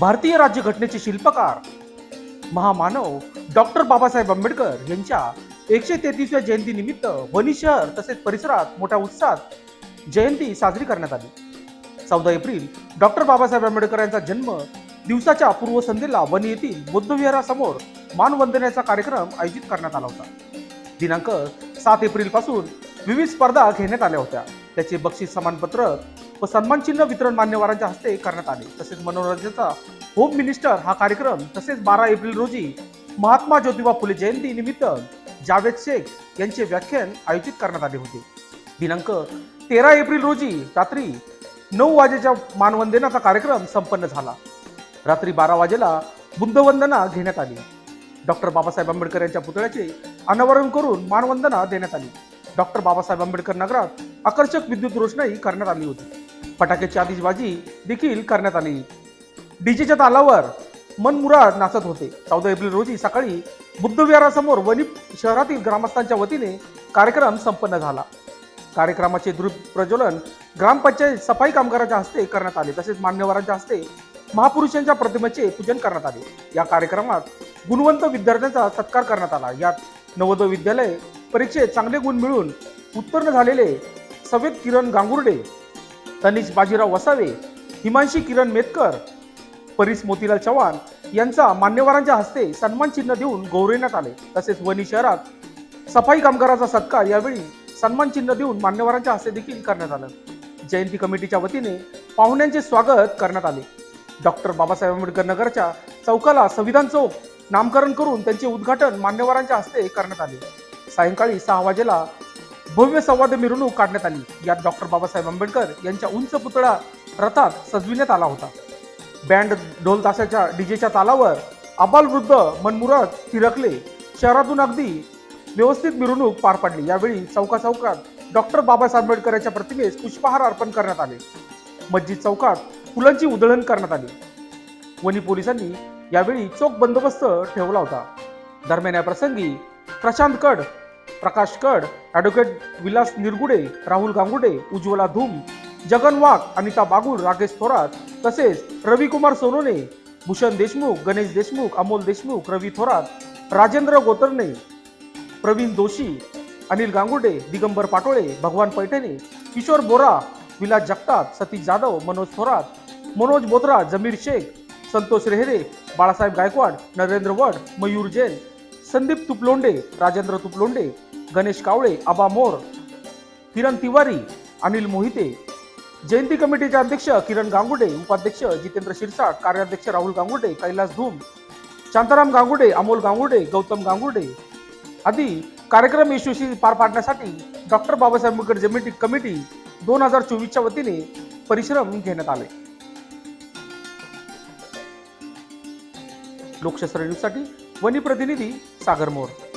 भारतीय राज्यघटनेचे शिल्पकार महामानव डॉक्टर बाबासाहेब आंबेडकर यांच्या एकशे तेहतीसव्या जयंतीनिमित्त वनी शहर तसेच परिसरात मोठ्या उत्साहात जयंती साजरी करण्यात आली. चौदा एप्रिल डॉक्टर बाबासाहेब आंबेडकर यांचा जन्म दिवसाच्या पूर्वसंध्येला वनी येथील बुद्धविहारासमोर मानवंदनेचा कार्यक्रम आयोजित करण्यात आला होता. दिनांक सात एप्रिलपासून विविध स्पर्धा घेण्यात आल्या होत्या. त्याचे बक्षीस समानपत्रक व सन्मानचिन्ह वितरण मान्यवरांच्या हस्ते करण्यात आले. तसेच मनोरंजनाचा होम मिनिस्टर हा कार्यक्रम तसेच बारा एप्रिल रोजी महात्मा ज्योतिबा फुले जयंती निमित्त जावेद शेख यांचे व्याख्यान आयोजित करण्यात आले होते. दिनांक तेरा एप्रिल रोजी रात्री नऊ वाजेच्या मानवंदनाचा कार्यक्रम संपन्न झाला. रात्री बारा वाजेला बुद्धवंदना घेण्यात आली. डॉक्टर बाबासाहेब आंबेडकर यांच्या पुतळ्याचे अनावरण करून मानवंदना देण्यात आली. डॉक्टर बाबासाहेब आंबेडकर नगरात आकर्षक विद्युत रोषणाई करण्यात आली होती. फटाक्याची आतिषबाजी देखील करण्यात आली. डीजेच्या तालावर मनमुराद नाचत होते. चौदा एप्रिल रोजी सकाळी बुद्धविहारासमोर वणी शहरातील ग्रामस्थांच्या वतीने कार्यक्रम संपन्न झाला. कार्यक्रमाचे द्रुत प्रज्वलन ग्रामपंचायत सफाई कामगारांच्या हस्ते करण्यात आले. तसेच मान्यवरांच्या हस्ते महापुरुषांच्या प्रतिमेचे पूजन करण्यात आले. या कार्यक्रमात गुणवंत विद्यार्थ्यांचा सत्कार करण्यात आला. यात नवोदय विद्यालय परीक्षेत चांगले गुण मिळून उत्तीर्ण झालेले सवेत किरण गांगुर्डे तनिष बाजीराव वसावे हिमांशी किरण मेतकर परीस मोतीलाल चव्हाण यांचा मान्यवरांच्या हस्ते सन्मान चिन्ह देऊन गौरवण्यात आले. तसेच वणी शहरात सफाई कामगाराचा सत्कार यावेळी सन्मान चिन्ह देऊन मान्यवरांच्या हस्ते देखील करण्यात आलं. जयंती कमिटीच्या वतीने पाहुण्यांचे स्वागत करण्यात आले. डॉक्टर बाबासाहेब आंबेडकर नगरच्या चौकाला संविधान चौक नामकरण करून त्यांचे उद्घाटन मान्यवरांच्या हस्ते करण्यात आले. सायंकाळी सहा वाजेला भव्य संवाद मिरवणूक काढण्यात आली. यात डॉक्टर बाबासाहेब आंबेडकर यांच्या उंच पुतळा रथात सजविण्यात आला होता. बँड ढोल ताशाच्या डीजेच्या तालावर आबालवृद्ध मनमुराद तिरकले शहरातून अगदी व्यवस्थित मिरवणूक पार पडली. यावेळी चौका चौकात डॉक्टर बाबासाहेब आंबेडकर यांच्या प्रतिमेस पुष्पहार अर्पण करण्यात आले. मस्जिद चौकात फुलांची उधळण करण्यात आली. वणी पोलिसांनी यावेळी चोख बंदोबस्त ठेवला होता. दरम्यान या प्रसंगी प्रशांत कड प्रकाश कड ॲडव्होकेट विलास निरगुडे राहुल गांगुडे उज्ज्वला धूम जगन वाघ अनिता बागुल राकेश थोरात तसेच रविकुमार सोनोने भूषण देशमुख गणेश देशमुख अमोल देशमुख रवी थोरात राजेंद्र गोतरणे प्रवीण दोषी अनिल गांगुडे दिगंबर पाटोळे भगवान पैठणे किशोर बोरा विलास जगताप सतीश जाधव मनोज थोरात मनोज बोत्रा जमीर शेख संतोष रेहरे बाळासाहेब गायकवाड नरेंद्र वड मयूर जैन संदीप तुपलोंडे राजेंद्र तुपलोंडे गणेश कावळे आबा मोर किरण तिवारी अनिल मोहिते. जयंती कमिटीचे अध्यक्ष किरण गांगुडे उपाध्यक्ष जितेंद्र शिरसाट कार्याध्यक्ष राहुल गांगुडे कैलास धूम शांताराम गांगुडे अमोल गांगुडे गौतम गांगुडे. आदी कार्यक्रम यशस्वी पार पाडण्यासाठी डॉक्टर बाबासाहेब आंबेडकर जमिटी कमिटी दोन हजार चोवीसच्या वतीने परिश्रम घेण्यात आले. लोकशास्त्र न्यूजसाठी वनी प्रतिनिधी सागर मोर.